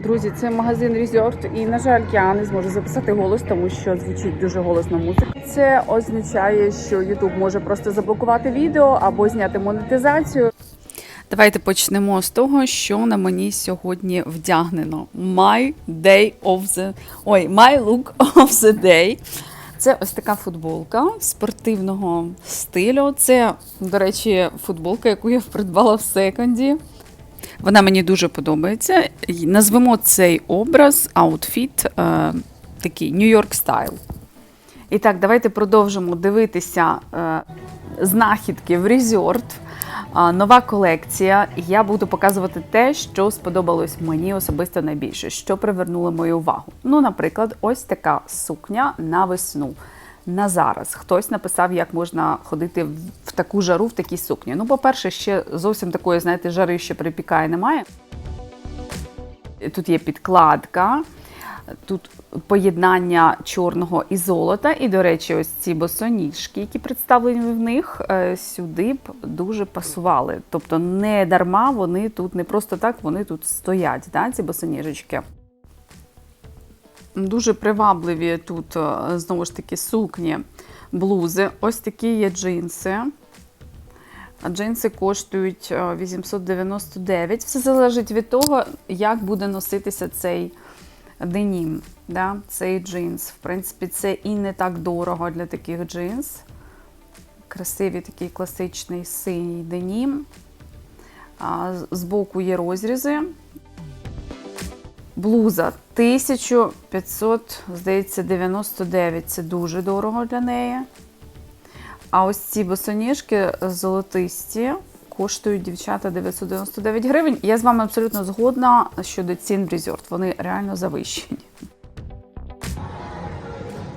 Друзі, це магазин Resort, і на жаль, я не зможу записати голос, тому що звучить дуже голосна музика. Це означає, що YouTube може просто заблокувати відео або зняти монетизацію. Давайте почнемо з того, що на мені сьогодні вдягнено. My day of the... Ой, my look of the day. Це ось така футболка спортивного стилю. Це, до речі, футболка, яку я придбала в секонді. Вона мені дуже подобається. Назвемо цей образ, аутфіт, е, такий Нью-Йорк стайл. І так, давайте продовжимо дивитися е, знахідки в. А, Нова колекція. Я буду показувати те, що сподобалось мені особисто найбільше, що привернуло мою увагу. Ну, наприклад, ось така сукня на весну. На зараз хтось написав, як можна ходити в таку жару, в такій сукні. Ну, по-перше, ще зовсім такої, знаєте, жари, що припікає, немає. Тут є підкладка, тут поєднання чорного і золота. І, до речі, ось ці босоніжки, які представлені в них, е, сюди б дуже пасували. Тобто не дарма вони тут не просто так, вони тут стоять, да, ці босоніжечки. Дуже привабливі тут е, знову ж таки сукні, блузи. Ось такі є джинси. Джинси коштують е, 899. Все залежить від того, як буде носитися цей денім, да? цей джинс. В принципі, це і не так дорого для таких джинс. Красивий такий класичний синій денім. Збоку є розрізи. Блуза 1500, здається, 99. Це дуже дорого для неї. А ось ці босоніжки золотисті коштують дівчата 999 гривень. Я з вами абсолютно згодна щодо цін в Resort. Вони реально завищені.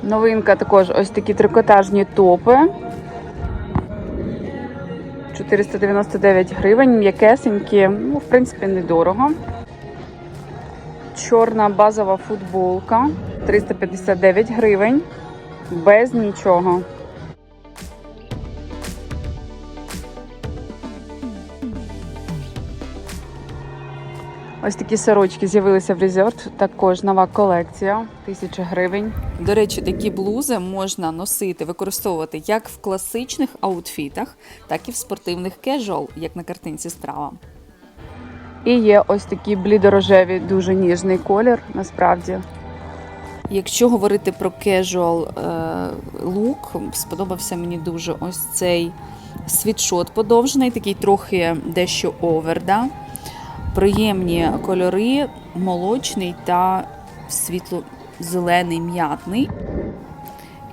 Новинка також ось такі трикотажні топи. 499 гривень, м'якесенькі, ну, в принципі, недорого. Чорна базова футболка 359 гривень. Без нічого. Ось такі сорочки з'явилися в Resort. Також нова колекція, тисяча гривень. До речі, такі блузи можна носити, використовувати як в класичних аутфітах, так і в спортивних кежуал, як на картинці справа. І є ось такі блідорожеві, дуже ніжний колір, насправді. Якщо говорити про кежуал лук, сподобався мені дуже ось цей світшот подовжений, такий трохи дещо оверда. Приємні кольори, молочний та світло-зелений м'ятний.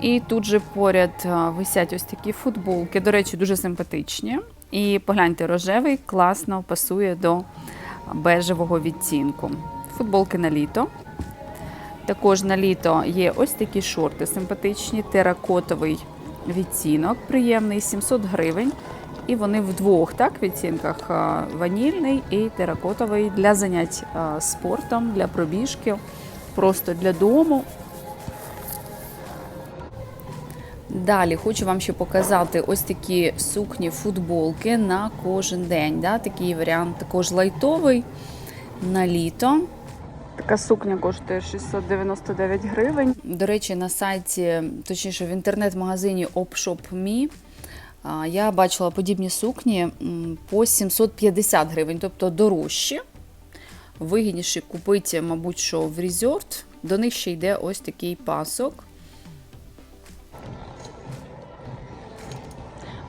І тут же поряд висять ось такі футболки. До речі, дуже симпатичні. І погляньте, рожевий класно пасує до бежевого відтінку. Футболки на літо. Також на літо є ось такі шорти симпатичні, теракотовий відтінок, приємний, 700 гривень. І вони в двох так, відтінках ванільний і теракотовий для занять спортом, для пробіжки, просто для дому. Далі хочу вам ще показати ось такі сукні футболки на кожен день. Да? Такий варіант також лайтовий на літо. Така сукня коштує 699 гривень. До речі, на сайті, точніше, в інтернет-магазині OpShop.me я бачила подібні сукні по 750 гривень, тобто дорожчі. Вигідніше купити, мабуть, що в Resort. До них ще йде ось такий пасок.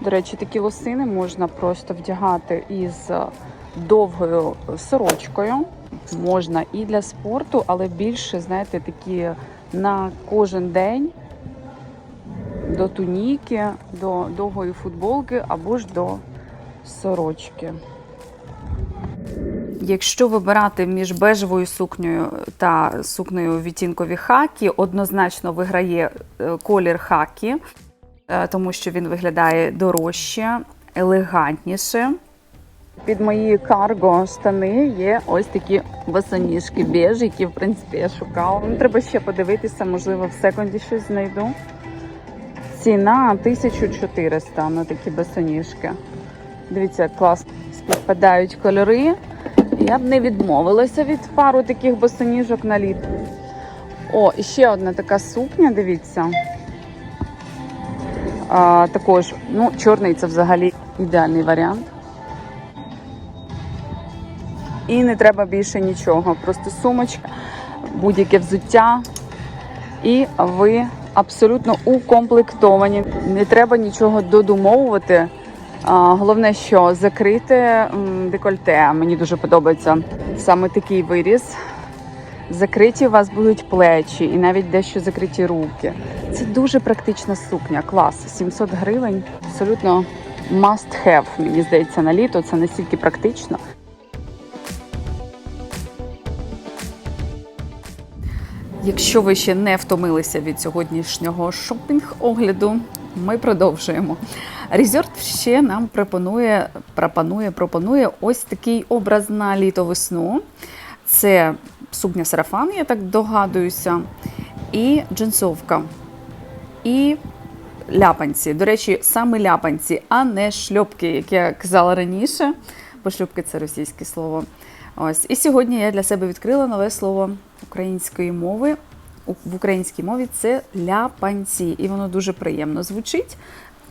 До речі, такі лосини можна просто вдягати із е, довгою сорочкою. Можна і для спорту, але більше, знаєте, такі на кожен день до туніки, до довгої футболки або ж до сорочки. Якщо вибирати між бежевою сукнею та сукнею відтінкові хакі, однозначно виграє е, колір хакі, тому що він виглядає дорожче, елегантніше. Під мої карго штани є ось такі босоніжки бежі, які, в принципі, я шукала. Ну, треба ще подивитися, можливо, в секунді щось знайду. Ціна 1400 на такі босоніжки. Дивіться, як класно співпадають кольори. Я б не відмовилася від пару таких босоніжок на літо. О, і ще одна така сукня, дивіться. А, також, ну, чорний це взагалі ідеальний варіант. І не треба більше нічого. Просто сумочка, будь-яке взуття. І ви абсолютно укомплектовані. Не треба нічого додумовувати. Головне, що закрите декольте. Мені дуже подобається саме такий виріз. Закриті у вас будуть плечі і навіть дещо закриті руки. Це дуже практична сукня, клас. 700 гривень. Абсолютно must have, мені здається, на літо. Це настільки практично. Якщо ви ще не втомилися від сьогоднішнього шопінг-огляду, ми продовжуємо. Резорт ще нам пропонує, пропонує, пропонує ось такий образ на літо-весну. Це сукня сарафан, я так догадуюся, і джинсовка, і ляпанці. До речі, саме ляпанці, а не шльопки, як я казала раніше, бо шльопки це російське слово. Ось. І сьогодні я для себе відкрила нове слово української мови. В українській мові це ляпанці, і воно дуже приємно звучить.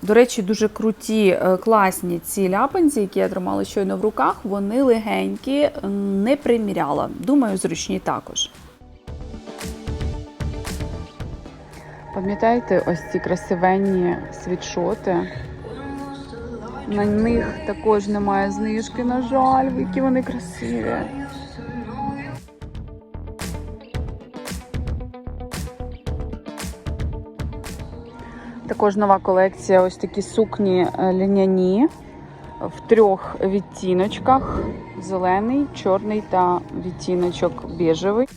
До речі, дуже круті, е, класні ці ляпанці, які я тримала щойно в руках. Вони легенькі, не приміряла. Думаю, зручні також. Пам'ятаєте ось ці красивенні світшоти? На них також немає знижки, на жаль, які вони красиві. Також нова колекція, ось такі сукні е, льняні в трьох відтіночках: зелений, чорний та відтіночок біжевий.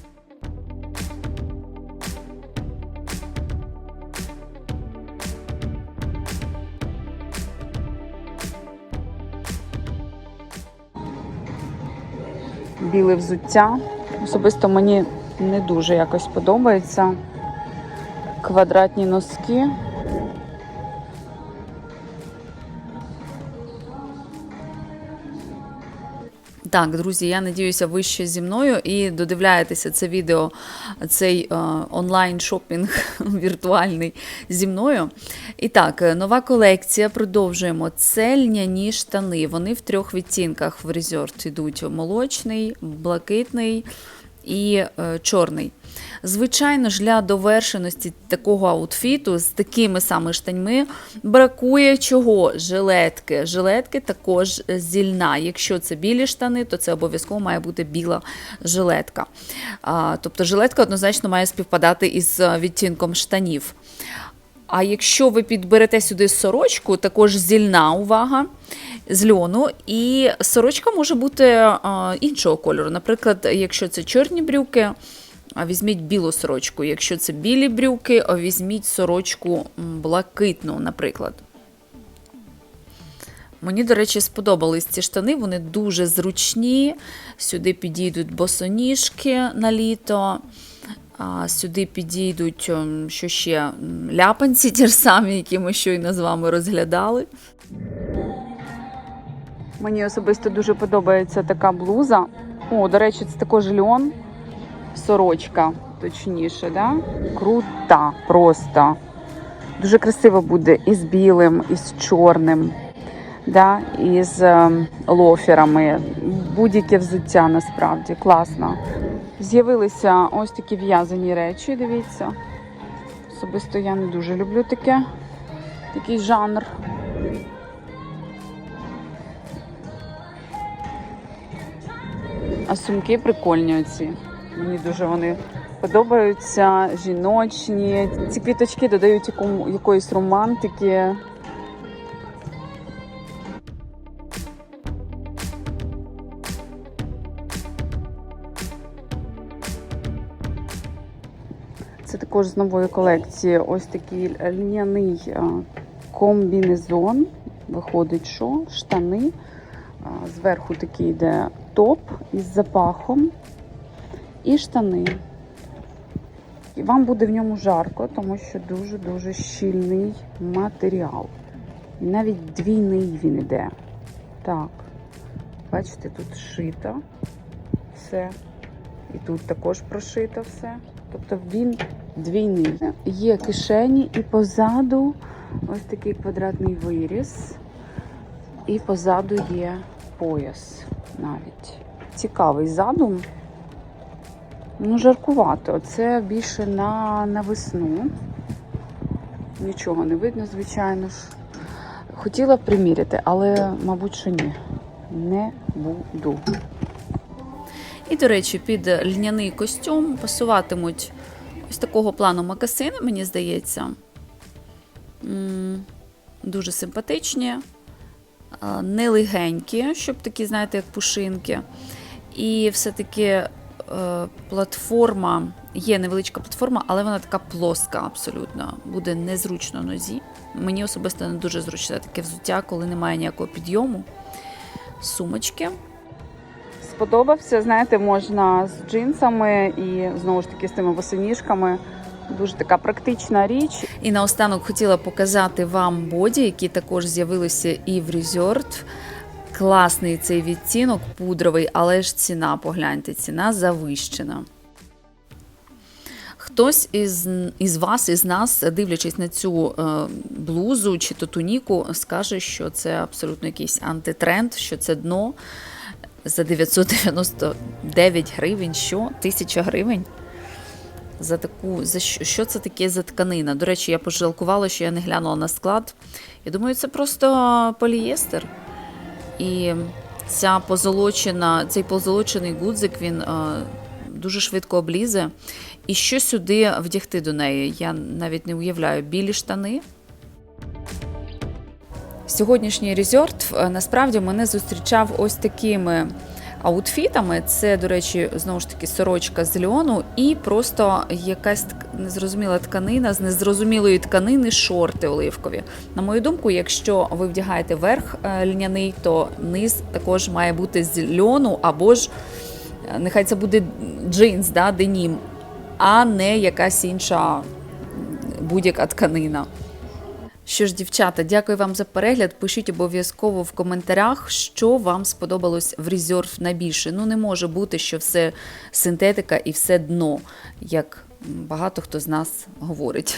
Біле взуття. Особисто мені не дуже якось подобається. Квадратні носки. Так, друзі, я надіюся, ви ще зі мною і додивляєтеся це відео, цей е, онлайн шопінг віртуальний зі мною. І так, е, нова колекція. Продовжуємо. Це льняні штани. Вони в трьох відтінках в резорт йдуть: молочний, блакитний і е, чорний. Звичайно ж, для довершеності такого аутфіту з такими саме штаньми бракує чого? Жилетки. Жилетки також зільна. Якщо це білі штани, то це обов'язково має бути біла жилетка. Тобто жилетка однозначно має співпадати із відтінком штанів. А якщо ви підберете сюди сорочку, також зільна увага з льону, і сорочка може бути іншого кольору. Наприклад, якщо це чорні брюки, а візьміть білу сорочку. Якщо це білі брюки, а візьміть сорочку блакитну, наприклад. Мені, до речі, сподобались ці штани, вони дуже зручні. Сюди підійдуть босоніжки на літо. А, Сюди підійдуть ем, що ще ляпанці, ті ж самі, які ми щойно з вами розглядали. Мені особисто дуже подобається така блуза. О, до речі, це також льон, сорочка, точніше, да? Крута просто. Дуже красиво буде і з білим, і з чорним, да? і з ем, лоферами. Будь-яке взуття насправді класно. З'явилися ось такі в'язані речі, дивіться. Особисто я не дуже люблю таке, такий жанр. А сумки прикольні оці. Мені дуже вони подобаються, жіночні. Ці квіточки додають якому, якоїсь романтики. Це також з нової колекції. Ось такий льняний комбінезон. Виходить, що штани. Зверху такий йде топ із запахом і штани. І вам буде в ньому жарко, тому що дуже-дуже щільний матеріал. І навіть двійний він іде. Так, бачите, тут шито. все. І тут також прошито все. Тобто він двійний. Є кишені і позаду ось такий квадратний виріз. І позаду є пояс навіть. Цікавий задум. Ну, жаркувато. Це більше на, на весну. Нічого не видно, звичайно ж. Хотіла б приміряти, але, мабуть, що ні. Не буду. І, до речі, під льняний костюм пасуватимуть ось такого плану макасини, мені здається. Дуже симпатичні, а, не легенькі, щоб такі, знаєте, як пушинки. І все-таки е, платформа, є невеличка платформа, але вона така плоска абсолютно. Буде незручно нозі. Мені особисто не дуже зручне таке взуття, коли немає ніякого підйому. Сумочки. Сподобався, знаєте, можна з джинсами і знову ж таки з тими босоніжками. Дуже така практична річ. І наостанок хотіла показати вам боді, які також з'явилися і в Resort. Класний цей відтінок пудровий, але ж ціна, погляньте, ціна завищена. Хтось із, із вас, із нас, дивлячись на цю е, блузу чи то туніку, скаже, що це абсолютно якийсь антитренд, що це дно за 999 гривень, що? 1000 гривень. За таку, за що, що це таке за тканина? До речі, я пожалкувала, що я не глянула на склад. Я думаю, це просто полієстер. І ця позолочена, цей позолочений гудзик він е, дуже швидко облізе. І що сюди вдягти до неї? Я навіть не уявляю. Білі штани. Сьогоднішній резорт е, насправді мене зустрічав ось такими аутфітами. Це, до речі, знову ж таки сорочка з льону і просто якась незрозуміла тканина з незрозумілої тканини шорти оливкові. На мою думку, якщо ви вдягаєте верх е, льняний, то низ також має бути з льону або ж е, нехай це буде джинс, да, денім, а не якась інша будь-яка тканина. Що ж, дівчата, дякую вам за перегляд. Пишіть обов'язково в коментарях, що вам сподобалось в резерв найбільше. Ну, не може бути, що все синтетика і все дно, як багато хто з нас говорить.